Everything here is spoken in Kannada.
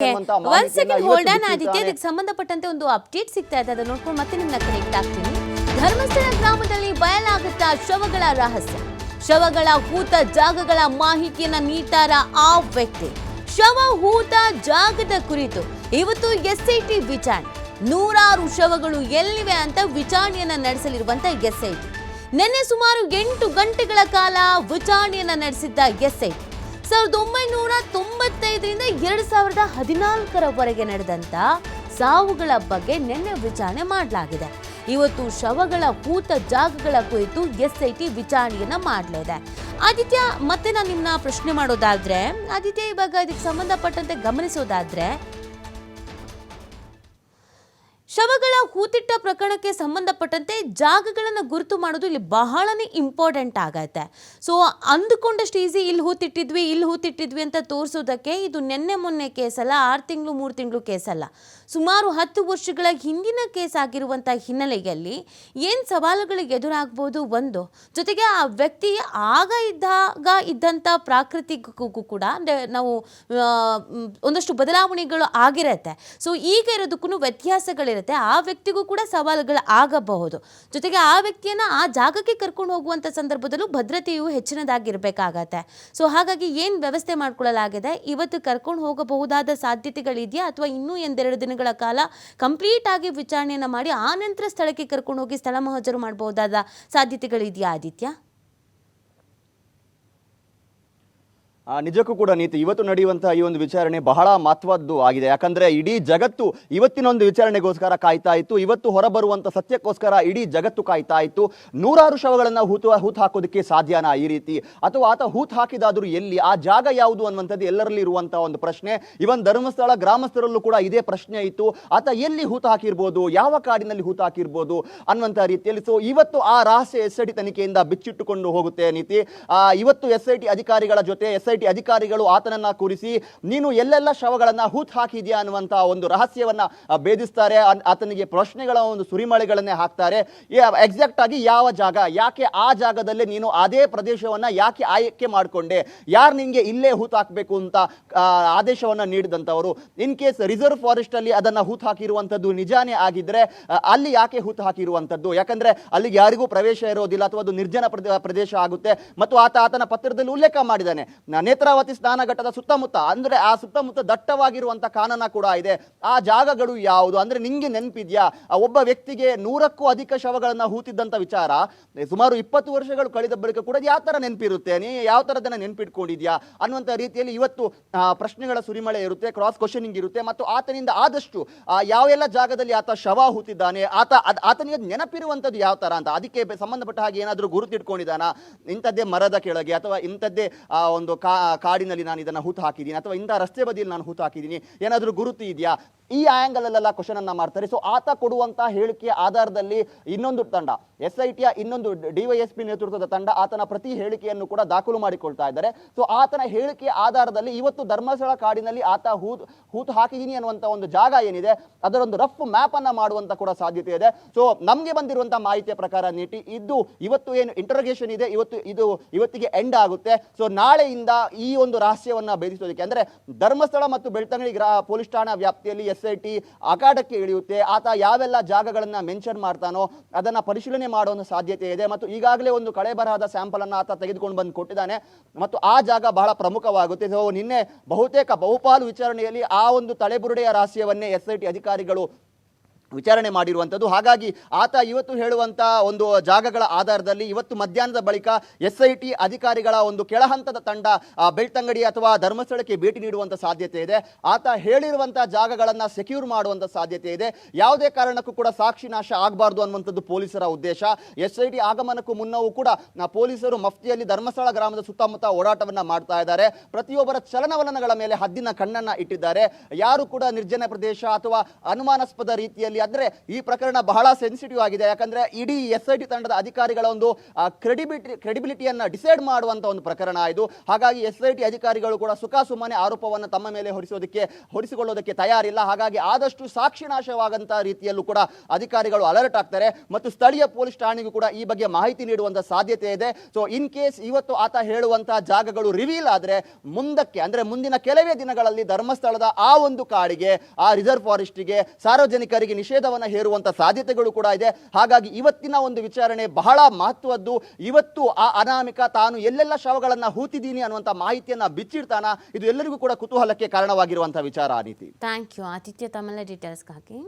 ಒಂದ್ ಸೆಕೆಂಡ್ ಹೋಲ್ಡ್ ಆನ್. ಆದಿತ್ಯ. ಇದಕ್ಕೆ ಸಂಬಂಧಪಟ್ಟಂತೆ ಒಂದು ಅಪ್ಡೇಟ್ ಸಿಗ್ತಾ ಇದೆ ಅದನ್ನ ನೋಡ್ಕೊಂಡು ಮತ್ತೆ ನಿಮ್ನ ಕನೆಕ್ಟ್ ಆಗ್ತೀನಿ. ಧರ್ಮಸ್ಥಳ ಗ್ರಾಮದಲ್ಲಿ ಬಯಲಾಗುತ್ತಾ ಶವಗಳ ರಹಸ್ಯ? ಶವಗಳ ಹೂತ ಜಾಗಗಳ ಮಾಹಿತಿಯನ್ನ ನೀಡ್ತಾರ ಆ ವ್ಯಕ್ತಿ. ಶವ ಹೂತ ಜಾಗದ ಕುರಿತು ಇವತ್ತು ಎಸ್ಐಟಿ ವಿಚಾರಣೆ. ನೂರಾರು ಶವಗಳು ಎಲ್ಲಿವೆ ಅಂತ ವಿಚಾರಣೆಯನ್ನ ನಡೆಸಲಿರುವಂತ ಎಸ್ಐಟಿ ನಿನ್ನೆ ಸುಮಾರು ಎಂಟು ಗಂಟೆಗಳ ಕಾಲ ವಿಚಾರಣೆಯನ್ನ ನಡೆಸಿದ್ದ ಎಸ್ಐಟಿ ಸಾವಿರದ ಒಂಬೈನೂರ ತೊಂಬತ್ತೈದರಿಂದ ಎರಡು ಸಾವಿರದ ಹದಿನಾಲ್ಕರವರೆಗೆ ನಡೆದಂತ ಸಾವುಗಳ ಬಗ್ಗೆ ನಿನ್ನೆ ವಿಚಾರಣೆ ಮಾಡಲಾಗಿದೆ. ಇವತ್ತು ಶವಗಳ ಹೂತ ಜಾಗಗಳ ಕುರಿತು ಎಸ್ಐಟಿ ವಿಚಾರಣೆಯನ್ನ ಮಾಡಲಿದೆ ಆದಿತ್ಯ, ಮತ್ತೆ ನಾನು ನಿಮ್ಮನ್ನ ಪ್ರಶ್ನೆ ಮಾಡೋದಾದ್ರೆ, ಆದಿತ್ಯ ಇವಾಗ ಇದಕ್ಕೆ ಸಂಬಂಧಪಟ್ಟಂತೆ ಗಮನಿಸೋದಾದ್ರೆ ಶವಗಳ ಹೂತಿಟ್ಟ ಪ್ರಕರಣಕ್ಕೆ ಸಂಬಂಧಪಟ್ಟಂತೆ ಜಾಗಗಳನ್ನು ಗುರುತು ಮಾಡೋದು ಇಲ್ಲಿ ಬಹಳನೇ ಇಂಪಾರ್ಟೆಂಟ್ ಆಗತ್ತೆ. ಸೊ ಅಂದುಕೊಂಡಷ್ಟು ಈಸಿ ಇಲ್ಲಿ ಹೂತಿಟ್ಟಿದ್ವಿ ಇಲ್ಲಿ ಹೂತಿಟ್ಟಿದ್ವಿ ಅಂತ ತೋರಿಸೋದಕ್ಕೆ ಇದು ನಿನ್ನೆ ಮೊನ್ನೆ ಕೇಸಲ್ಲ, ಆರು ತಿಂಗಳು, ಮೂರು ತಿಂಗಳು ಕೇಸಲ್ಲ. ಸುಮಾರು ಹತ್ತು ವರ್ಷಗಳ ಹಿಂದಿನ ಕೇಸ್ ಆಗಿರುವಂಥ ಹಿನ್ನೆಲೆಯಲ್ಲಿ ಏನು ಸವಾಲುಗಳು ಎದುರಾಗ್ಬೋದು ಒಂದು, ಜೊತೆಗೆ ಆ ವ್ಯಕ್ತಿ ಆಗ ಇದ್ದಾಗ ಇದ್ದಂಥ ಪ್ರಾಕೃತಿಕಕ್ಕೂ ಕೂಡ ಅಂದರೆ ನಾವು ಒಂದಷ್ಟು ಬದಲಾವಣೆಗಳು ಆಗಿರತ್ತೆ. ಸೊ ಈಗ ಇರೋದಕ್ಕೂ ವ್ಯತ್ಯಾಸಗಳಿರುತ್ತೆ. ಆ ವ್ಯಕ್ತಿಗೂ ಕೂಡ ಸವಾಲುಗಳು ಆಗಬಹುದು. ಜೊತೆಗೆ ಆ ವ್ಯಕ್ತಿಯನ್ನು ಆ ಜಾಗಕ್ಕೆ ಕರ್ಕೊಂಡು ಹೋಗುವಂಥ ಸಂದರ್ಭದಲ್ಲೂ ಭದ್ರತೆಯು ಹೆಚ್ಚಿನದಾಗಿರಬೇಕಾಗತ್ತೆ. ಸೊ ಹಾಗಾಗಿ ಏನು ವ್ಯವಸ್ಥೆ ಮಾಡಿಕೊಳ್ಳಲಾಗಿದೆ? ಇವತ್ತು ಕರ್ಕೊಂಡು ಹೋಗಬಹುದಾದ ಸಾಧ್ಯತೆಗಳಿದೆಯಾ? ಅಥವಾ ಇನ್ನೂ ಎಂದೆರಡು ದಿನಗಳ ಕಾಲ ಕಂಪ್ಲೀಟ್ ಆಗಿ ವಿಚಾರಣೆಯನ್ನು ಮಾಡಿ ಆ ನಂತರ ಸ್ಥಳಕ್ಕೆ ಕರ್ಕೊಂಡು ಹೋಗಿ ಸ್ಥಳ ಮಹಜರು ಮಾಡಬಹುದಾದ ಸಾಧ್ಯತೆಗಳಿದೆಯಾ, ಆದಿತ್ಯ ಆ, ನಿಜಕ್ಕೂ ಕೂಡ ನೀತಿ, ಇವತ್ತು ನಡೆಯುವಂತಹ ಈ ಒಂದು ವಿಚಾರಣೆ ಬಹಳ ಮಹತ್ವದ್ದು ಆಗಿದೆ. ಯಾಕಂದ್ರೆ ಇಡೀ ಜಗತ್ತು ಇವತ್ತಿನ ಒಂದು ವಿಚಾರಣೆಗೋಸ್ಕರ ಕಾಯ್ತಾ ಇತ್ತು, ಇವತ್ತು ಹೊರಬರುವಂತ ಸತ್ಯಕ್ಕೋಸ್ಕರ ಇಡೀ ಜಗತ್ತು ಕಾಯ್ತಾ ಇತ್ತು. ನೂರಾರು ಶವಗಳನ್ನು ಹೂತು ಹೂತು ಹಾಕೋದಕ್ಕೆ ಸಾಧ್ಯನಾ ಈ ರೀತಿ? ಅಥವಾ ಆತ ಹೂತು ಹಾಕಿದಾದರೂ ಎಲ್ಲಿ? ಆ ಜಾಗ ಯಾವುದು ಅನ್ನುವಂಥದ್ದು ಎಲ್ಲರಲ್ಲಿ ಇರುವಂತಹ ಒಂದು ಪ್ರಶ್ನೆ. ಇವನ್ ಧರ್ಮಸ್ಥಳ, ಗ್ರಾಮಸ್ಥರಲ್ಲೂ ಕೂಡ ಇದೇ ಪ್ರಶ್ನೆ ಇತ್ತು. ಆತ ಎಲ್ಲಿ ಹೂತು ಹಾಕಿರ್ಬೋದು? ಯಾವ ಕಾಡಿನಲ್ಲಿ ಹೂತು ಹಾಕಿರ್ಬೋದು? ಅನ್ನುವಂಥ ರೀತಿಯಲ್ಲಿ. ಸೊ ಇವತ್ತು ಆ ರಹಸ್ಯ ಎಸ್ ಐ ಟಿ ತನಿಖೆಯಿಂದ ಬಿಚ್ಚಿಟ್ಟುಕೊಂಡು ಹೋಗುತ್ತೆ ನೀತಿ. ಇವತ್ತು ಎಸ್ ಐ ಟಿ ಅಧಿಕಾರಿಗಳ ಜೊತೆ, ಎಸ್ ಐ ಅಧಿಕಾರಿಗಳು ಆತನನ್ನ ಕೂರಿಸಿ, ನೀನು ಎಲ್ಲೆಲ್ಲ ಶವಗಳನ್ನ ಹೂತ್ ಹಾಕಿದ್ಯಾ ಅನ್ನುವಂತ ಒಂದು ರಹಸ್ಯವನ್ನ ಭೇದಿಸ್ತಾರೆ. ಆತನಿಗೆ ಪ್ರಶ್ನೆಗಳ ಒಂದು ಸುರಿಮಳೆಗಳನ್ನೇ ಹಾಕ್ತಾರೆ. ಎಕ್ಸಾಕ್ಟ್ ಆಗಿ ಯಾವ ಜಾಗ, ಯಾಕೆ ಆ ಜಾಗದಲ್ಲಿ ನೀನು ಅದೇ ಪ್ರದೇಶವನ್ನ ಯಾಕೆ ಆಯ್ಕೆ ಮಾಡಿಕೊಂಡೆ? ಯಾರು ನಿಮಗೆ ಇಲ್ಲೇ ಹೂತ್ ಹಾಕಬೇಕು ಅಂತ ಆದೇಶವನ್ನ ನೀಡಿದಂಥವರು ಇನ್ ಕೇಸ್ ರಿಸರ್ವ್ ಫಾರೆಸ್ಟ್ ಅಲ್ಲಿ ಅದನ್ನ ಹೂತ್ ಹಾಕಿರುವಂತದ್ದು ನಿಜಾನೇ ಆಗಿದ್ರೆ ಅಲ್ಲಿ ಯಾಕೆ ಹೂತ್ ಹಾಕಿರುವಂತದ್ದು? ಯಾಕಂದ್ರೆ ಅಲ್ಲಿಗೆ ಯಾರಿಗೂ ಪ್ರವೇಶ ಇರೋದಿಲ್ಲ, ಅಥವಾ ಅದು ನಿರ್ಜನ ಪ್ರದೇ- ಪ್ರದೇಶ ಆಗುತ್ತೆ. ಮತ್ತು ಆತ ಆತನ ಪತ್ರದಲ್ಲಿ ಉಲ್ಲೇಖ ಮಾಡಿದ್ದಾನೆ. ನ- ಸ್ನಾನ ಘಟ್ಟದ ಸುತ್ತಮುತ್ತ ಅಂದ್ರೆ ಆ ಸುತ್ತಮುತ್ತ ದಟ್ಟವಾಗಿರುವಂತ ಕಾನನ ಕೂಡ ಇದೆ. ಆ ಜಾಗಗಳು ಯಾವುದು? ಅಂದ್ರೆ ನಿಮಗೆ ನೆನಪಿದೆಯಾ? ಒಬ್ಬ ವ್ಯಕ್ತಿಗೆ ನೂರಕ್ಕೂ ಅಧಿಕ ಶವಗಳನ್ನ ಹೂತಿದ್ದಂತ ವಿಚಾರ. ಸುಮಾರು ಇಪ್ಪತ್ತು ವರ್ಷಗಳು ಕಳೆದ ಬಳಿಕ ಕೂಡ ಯಾವ ತರ ನೆನಪಿರುತ್ತೆ? ನೀ ಯಾವ ತರದನ್ನ ನೆನಪಿಟ್ಕೊಂಡಿದ್ಯಾ? ಅನ್ನುವಂಥ ರೀತಿಯಲ್ಲಿ ಇವತ್ತು ಪ್ರಶ್ನೆಗಳ ಸುರಿಮಳೆ ಇರುತ್ತೆ ಕ್ರಾಸ್ ಕ್ವಶನಿಂಗ್ ಇರುತ್ತೆ ಮತ್ತು ಆತನಿಂದ ಆದಷ್ಟು ಯಾವ ಯಾವೆಲ್ಲ ಜಾಗದಲ್ಲಿ ಆತ ಶವ ಹೂತಿದ್ದಾನೆ ಆತ ಅದು ಆತನಿಗೆ ನೆನಪಿರುವಂಥದ್ದು ಯಾವ ತರ ಅಂತ. ಅದಕ್ಕೆ ಸಂಬಂಧಪಟ್ಟ ಹಾಗೆ ಏನಾದರೂ ಗುರುತಿಟ್ಕೊಂಡಿದ್ದಾನ? ಇಂಥದ್ದೇ ಮರದ ಕೆಳಗೆ ಅಥವಾ ಇಂಥದ್ದೇ ಆ, ಒಂದು ಕಾಡಿನಲ್ಲಿ ನಾನು ಇದನ್ನು ಹೂತು ಹಾಕಿದ್ದೀನಿ ಅಥವಾ ಇಂಥ ರಸ್ತೆ ಬದಿಯಲ್ಲಿ ನಾನು ಹೂತು ಹಾಕಿದ್ದೀನಿ. ಏನಾದರೂ ಗುರುತು ಇದೆಯಾ? ಈ ಆಂಗಲ್ ಅಲ್ಲೆಲ್ಲ ಕ್ವಶನ್ ಅನ್ನ ಮಾಡ್ತಾರೆ. ಸೊ ಆತ ಕೊಡುವಂತ ಹೇಳಿಕೆಯ ಆಧಾರದಲ್ಲಿ ಇನ್ನೊಂದು ತಂಡ, ಎಸ್ ಐ ಟಿಯ ಇನ್ನೊಂದು ಡಿವೈಎಸ್ಪಿ ನೇತೃತ್ವದ ತಂಡ ಆತನ ಪ್ರತಿ ಹೇಳಿಕೆಯನ್ನು ಕೂಡ ದಾಖಲು ಮಾಡಿಕೊಳ್ತಾ ಇದ್ದಾರೆ. ಸೊ ಆತನ ಹೇಳಿಕೆಯ ಆಧಾರದಲ್ಲಿ ಇವತ್ತು ಧರ್ಮಸ್ಥಳ ಕಾಡಿನಲ್ಲಿ ಆತ ಹೂತು ಹೂತು ಹಾಕಿದೀನಿ ಅನ್ನುವಂತ ಒಂದು ಜಾಗ ಏನಿದೆ, ಅದರೊಂದು ರಫ್ ಮ್ಯಾಪ್ ಅನ್ನ ಮಾಡುವಂತ ಕೂಡ ಸಾಧ್ಯತೆ ಇದೆ. ಸೊ ನಮಗೆ ಬಂದಿರುವಂತ ಮಾಹಿತಿಯ ಪ್ರಕಾರ ನೀಟಿ ಇದ್ದು ಇವತ್ತು ಏನು ಇಂಟರೋಗೇಷನ್ ಇದೆ, ಇವತ್ತು ಇದು ಇವತ್ತಿಗೆ ಎಂಡ್ ಆಗುತ್ತೆ. ಸೊ ನಾಳೆಯಿಂದ ಈ ಒಂದು ರಹಸ್ಯವನ್ನ ಭೇದಿಸೋದಕ್ಕೆ, ಅಂದ್ರೆ ಧರ್ಮಸ್ಥಳ ಮತ್ತು ಬೆಳ್ತಂಗಡಿ ಗ್ರಾ ಪೊಲೀಸ್ ಠಾಣಾ ವ್ಯಾಪ್ತಿಯಲ್ಲಿ ಎಸ್ ಐ ಟಿ ಅಖಾಡಕ್ಕೆ ಇಳಿಯುತ್ತೆ, ಆತ ಯಾವೆಲ್ಲ ಜಾಗಗಳನ್ನ ಮೆನ್ಷನ್ ಮಾಡ್ತಾನೋ ಅದನ್ನ ಪರಿಶೀಲನೆ ಮಾಡೋ ಒಂದು ಸಾಧ್ಯತೆ ಇದೆ. ಮತ್ತು ಈಗಾಗಲೇ ಒಂದು ಕಳೆ ಬರಹದ ಸ್ಯಾಂಪಲ್ ಅನ್ನು ಆತ ತೆಗೆದುಕೊಂಡು ಬಂದು ಕೊಟ್ಟಿದ್ದಾನೆ. ಮತ್ತು ಆ ಜಾಗ ಬಹಳ ಪ್ರಮುಖವಾಗುತ್ತೆ. ನಿನ್ನೆ ಬಹುತೇಕ ಬಹುಪಾಲು ವಿಚಾರಣೆಯಲ್ಲಿ ಆ ಒಂದು ತಲೆಬುರುಡೆಯ ರಹಸ್ಯವನ್ನೇ ಎಸ್ ಐ ಟಿ ಅಧಿಕಾರಿಗಳು ವಿಚಾರಣೆ ಮಾಡಿರುವಂಥದ್ದು. ಹಾಗಾಗಿ ಆತ ಇವತ್ತು ಹೇಳುವಂಥ ಒಂದು ಜಾಗಗಳ ಆಧಾರದಲ್ಲಿ ಇವತ್ತು ಮಧ್ಯಾಹ್ನದ ಬಳಿಕ ಎಸ್ ಐ ಟಿ ಅಧಿಕಾರಿಗಳ ಒಂದು ಕೆಳಹಂತದ ತಂಡ ಬೆಳ್ತಂಗಡಿ ಅಥವಾ ಧರ್ಮಸ್ಥಳಕ್ಕೆ ಭೇಟಿ ನೀಡುವಂಥ ಸಾಧ್ಯತೆ ಇದೆ. ಆತ ಹೇಳಿರುವಂಥ ಜಾಗಗಳನ್ನು ಸೆಕ್ಯೂರ್ ಮಾಡುವಂಥ ಸಾಧ್ಯತೆ ಇದೆ. ಯಾವುದೇ ಕಾರಣಕ್ಕೂ ಕೂಡ ಸಾಕ್ಷಿ ನಾಶ ಆಗಬಾರ್ದು ಅನ್ನುವಂಥದ್ದು ಪೊಲೀಸರ ಉದ್ದೇಶ. ಎಸ್ ಐ ಟಿ ಆಗಮನಕ್ಕೂ ಮುನ್ನವೂ ಕೂಡ ಪೊಲೀಸರು ಮಫ್ತಿಯಲ್ಲಿ ಧರ್ಮಸ್ಥಳ ಗ್ರಾಮದ ಸುತ್ತಮುತ್ತ ಓಡಾಟವನ್ನು ಮಾಡ್ತಾ ಇದ್ದಾರೆ. ಪ್ರತಿಯೊಬ್ಬರ ಚಲನವಲನಗಳ ಮೇಲೆ ಹದ್ದಿನ ಕಣ್ಣನ್ನು ಇಟ್ಟಿದ್ದಾರೆ. ಯಾರು ಕೂಡ ನಿರ್ಜನ ಪ್ರದೇಶ ಅಥವಾ ಅನುಮಾನಾಸ್ಪದ ರೀತಿಯಲ್ಲಿ ಅಲ್ಲಿ ಅಂದ್ರೆ ಈ ಪ್ರಕರಣ ಬಹಳ ಸೆನ್ಸಿಟಿವ್ ಆಗಿದೆ. ಯಾಕಂದ್ರೆ ಇಡೀ ಎಸ್ ತಂಡದ ಅಧಿಕಾರಿಗಳ ಒಂದು ಕ್ರೆಡಿಬಿಲಿಟಿ ಕ್ರೆಡಿಬಿಲಿಟಿಯನ್ನ ಡಿಸೈಡ್ ಮಾಡುವಂತ ಒಂದು ಪ್ರಕರಣ ಇದು. ಹಾಗಾಗಿ ಎಸ್ ಐ ಅಧಿಕಾರಿಗಳು ಕೂಡ ಸುಖಾಸುಮ್ಮನೆ ಆರೋಪವನ್ನು ತಮ್ಮ ಮೇಲೆ ಹೊರಿಸೋದಕ್ಕೆ, ಹೊರಿಸಿಕೊಳ್ಳೋದಕ್ಕೆ ತಯಾರಿಲ್ಲ. ಹಾಗಾಗಿ ಆದಷ್ಟು ಸಾಕ್ಷಿನಾಶವಾಗಂತ ರೀತಿಯಲ್ಲೂ ಕೂಡ ಅಧಿಕಾರಿಗಳು ಅಲರ್ಟ್ ಆಗ್ತಾರೆ. ಮತ್ತು ಸ್ಥಳೀಯ ಪೊಲೀಸ್ ಠಾಣೆಗೂ ಕೂಡ ಈ ಬಗ್ಗೆ ಮಾಹಿತಿ ನೀಡುವಂತ ಸಾಧ್ಯತೆ ಇದೆ. ಸೊ ಇನ್ ಕೇಸ್ ಇವತ್ತು ಆತ ಹೇಳುವಂತಹ ಜಾಗಗಳು ರಿವೀಲ್ ಆದ್ರೆ ಮುಂದಕ್ಕೆ, ಅಂದ್ರೆ ಮುಂದಿನ ಕೆಲವೇ ದಿನಗಳಲ್ಲಿ ಧರ್ಮಸ್ಥಳದ ಆ ಒಂದು ಕಾಡಿಗೆ, ಆ ರಿಸರ್ವ್ ಫಾರೆಸ್ಟ್ಗೆ ಸಾರ್ವಜನಿಕರಿಗೆ ನಿಷೇಧವನ್ನ ಹೇರುವಂಥ ಸಾಧ್ಯತೆಗಳು ಕೂಡ ಇದೆ. ಹಾಗಾಗಿ ಇವತ್ತಿನ ಒಂದು ವಿಚಾರಣೆ ಬಹಳ ಮಹತ್ವದ್ದು. ಇವತ್ತು ಆ ಅನಾಮಿಕ ತಾನು ಎಲ್ಲೆಲ್ಲ ಶವಗಳನ್ನು ಹೂತಿದ್ದೀನಿ ಅನ್ನುವಂಥ ಮಾಹಿತಿಯನ್ನು ಬಿಚ್ಚಿಡ್ತಾನ. ಇದು ಎಲ್ಲರಿಗೂ ಕೂಡ ಕುತೂಹಲಕ್ಕೆ ಕಾರಣವಾಗಿರುವಂಥ ವಿಚಾರ ಆ ರೀತಿ. ಥ್ಯಾಂಕ್ ಯು ಆತಿಥ್ಯ ತಮ್ಮೆಲ್ಲ ಡೀಟೇಲ್ಸ್ಗಾಗಿ